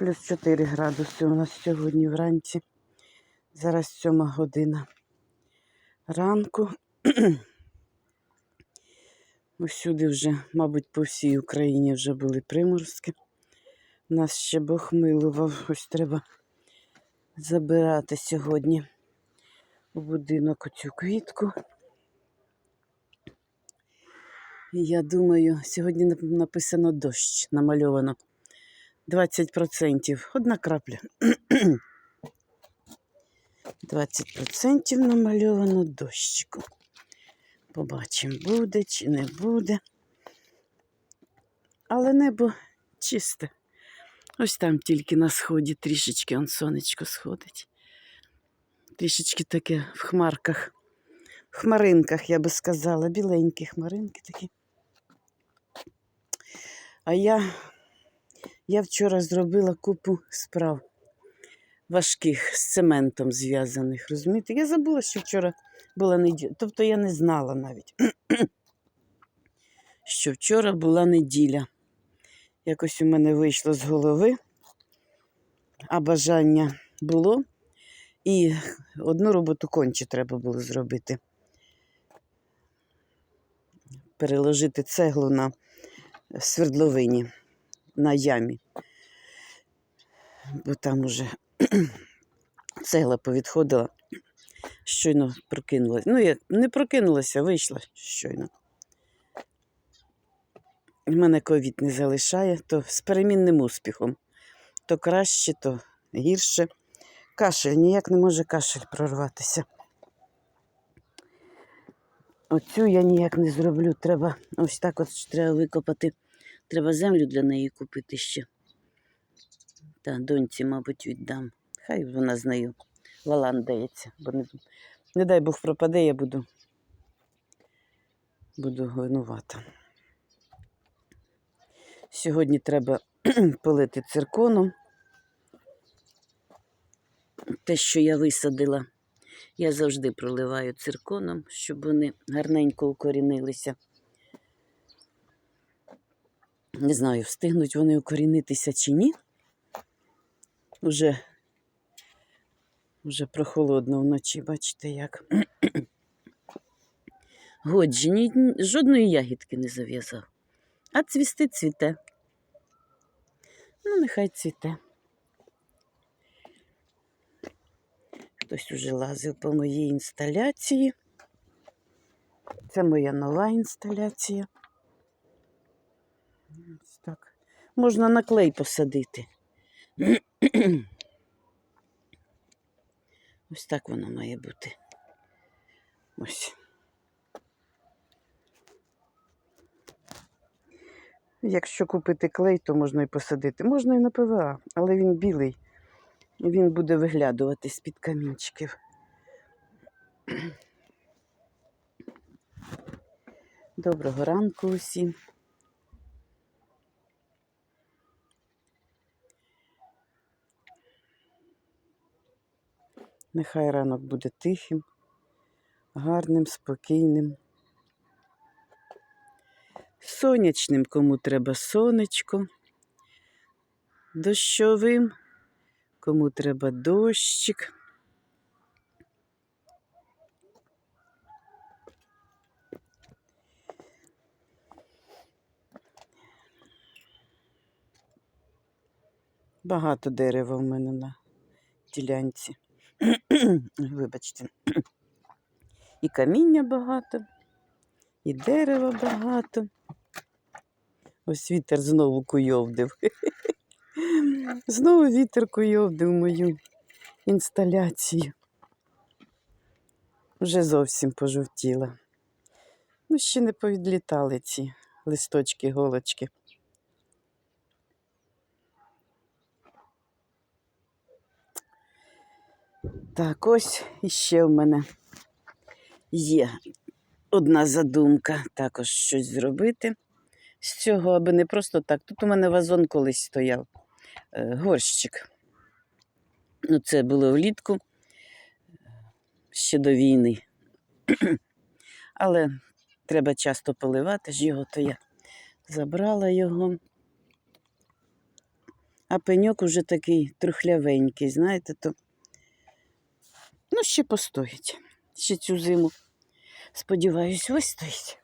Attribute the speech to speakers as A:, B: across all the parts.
A: Плюс 4 градуси у нас сьогодні вранці. Зараз сьома година ранку. Усюди вже, мабуть, по всій Україні вже були приморозки. Нас ще Бог милував. Ось треба забирати сьогодні у будинок оцю квітку. Я думаю, сьогодні написано дощ, намальовано. 20%. Одна крапля. 20% намальовано дощику. Побачимо, буде чи не буде. Але небо чисте. Ось там тільки на сході трішечки он сонечко сходить. Трішечки таке в хмарках. В хмаринках, я би сказала, біленькі хмаринки такі. А я, я вчора зробила купу справ важких з цементом зв'язаних. Розумієте? Я забула, що вчора була неділя. Тобто я не знала навіть, що вчора була неділя. Якось у мене вийшло з голови, а бажання було. І одну роботу конче треба було зробити. Переложити цеглу на свердловині, на ямі. Бо там уже цегла повідходила, щойно прокинулася. Ну, як не прокинулася, вийшла щойно. Мене ковід не залишає, то з перемінним успіхом. То краще, то гірше. Кашель, ніяк не може кашель прорватися. Оцю я ніяк не зроблю. Треба ось так от треба викопати. Треба землю для неї купити ще. Та доньці, мабуть, віддам. Хай вона з нею лаландається, бо не, не дай Бог пропаде, я буду, буду винувата. Сьогодні треба полити цирконом. Те, що я висадила, я завжди проливаю цирконом, щоб вони гарненько укорінилися. Не знаю, встигнуть вони укорінитися чи ні. Уже, вже прохолодно вночі, бачите як. Годжі, ні, жодної ягідки не зав'язав. А цвісти цвіте. Ну, нехай цвіте. Хтось уже лазив по моїй інсталяції. Це моя нова інсталяція. Так. Можна на клей посадити. Ось так воно має бути. Ось. Якщо купити клей, то можна і посадити. Можна і на ПВА, але він білий. Він буде виглядувати з-під камінчиків. Доброго ранку усім. Нехай ранок буде тихим, гарним, спокійним. Сонячним, кому треба сонечко, дощовим, кому треба дощик. Багато дерева в мене на ділянці. Вибачте. І каміння багато, і дерева багато. Ось вітер знову куйовдив. Знову вітер куйовдив мою інсталяцію. Вже зовсім пожовтіла. Ну, ще не повідлітали ці листочки, голочки. Так, ось іще в мене є одна задумка також щось зробити з цього, аби не просто так. Тут у мене вазон колись стояв, е, горщик. Ну, це було влітку ще до війни. Але треба часто поливати ж його, то я забрала його. А пеньок уже такий трухлявенький, знаєте, то ну, ще постоїть. Ще цю зиму, сподіваюсь, вистоїть.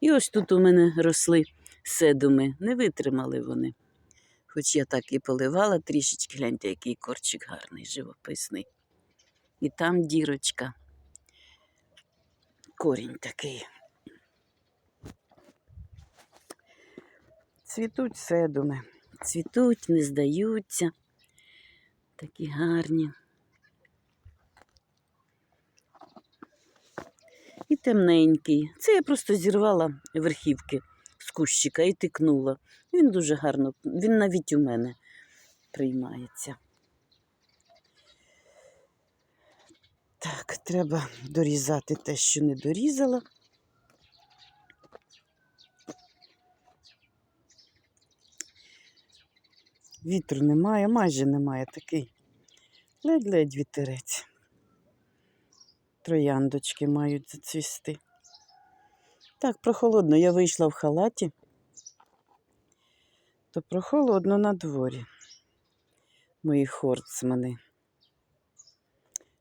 A: І ось тут у мене росли седуми, не витримали вони. Хоч я так і поливала трішечки, гляньте, який корчик гарний, живописний. І там дірочка. Корінь такий. Цвітуть седуми. Цвітуть, не здаються. Такі гарні. Темненький. Це я просто зірвала верхівки з кущика і тикнула. Він дуже гарно, він навіть у мене приймається. Так, треба дорізати те, що не дорізала. Вітру немає, майже немає такий. Ледь-ледь вітерець. Трояндочки мають зацвісти. Так, прохолодно. Я вийшла в халаті, то прохолодно на дворі. Мої хорцмани,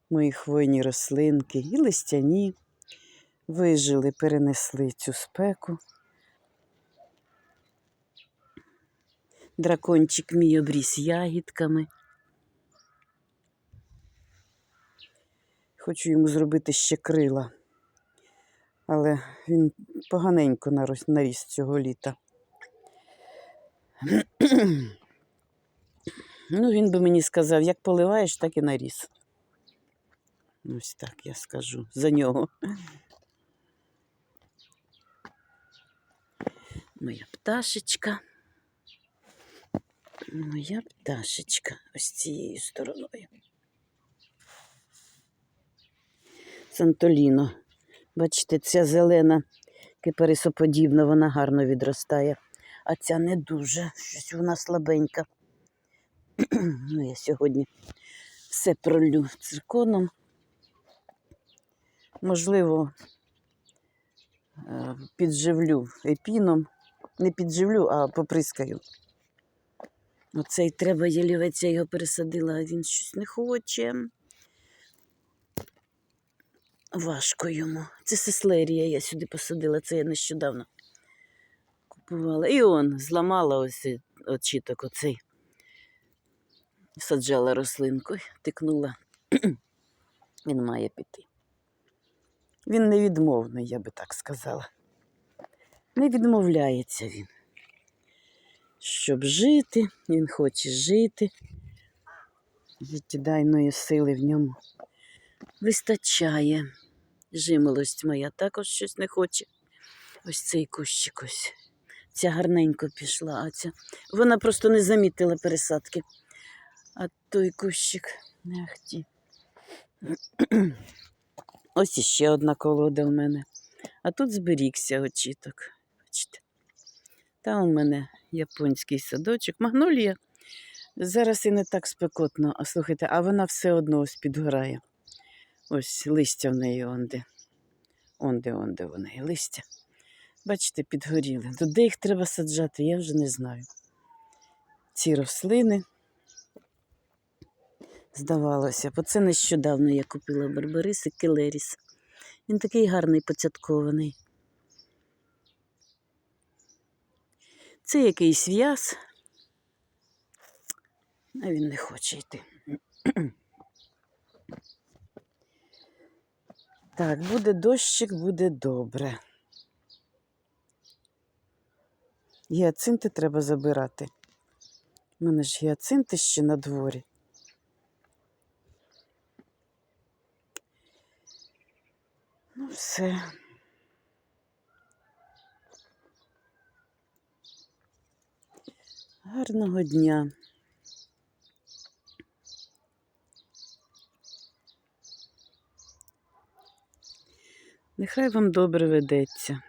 A: мої хвойні рослинки і листяні вижили, перенесли цю спеку. Дракончик мій обріс ягідками. Хочу йому зробити ще крила, але він поганенько наріс цього літа. Ну, він би мені сказав, як поливаєш, так і наріс. Ось так я скажу за нього. Моя пташечка. Моя пташечка ось цією стороною. Сантоліно. Бачите, ця зелена кипарисоподібна, вона гарно відростає, а ця не дуже, щось вона слабенька. ну, я сьогодні все пролю цирконом. Можливо, е, підживлю епіном. Не підживлю, а поприскаю. Оцей треба ялівець, я його пересадила, а він щось не хоче. Важко йому. Це сеслерія, я сюди посадила, це я нещодавно купувала. І он зламала ось цей очіток оцей. Саджала рослинку, тикнула. Він має піти. Він невідмовний, я би так сказала. Не відмовляється він. Щоб жити, він хоче жити. Життєдайної сили в ньому вистачає. Жимолость моя також щось не хоче. Ось цей кущик ось. Ця гарненько пішла, а ця. Вона просто не замітила пересадки. А той кущик ахті. Ось іще одна колода в мене. А тут зберігся очіток. Бачите. Там у мене японський садочок. Магнолія. Зараз і не так спекотно, а слухайте, а вона все одно ось підгорає. Ось листя в неї онде. Онде, онде у неї листя. Бачите, підгоріли. То де їх треба саджати, я вже не знаю. Ці рослини. Здавалося, бо це нещодавно я купила барбарис і келеріс. Він такий гарний поцяткований. Це якийсь в'яз, а він не хоче йти. Так, буде дощик, буде добре. Гіацинти треба забирати. У мене ж гіацинти ще на дворі. Ну, все. Гарного дня. Нехай вам добре ведеться.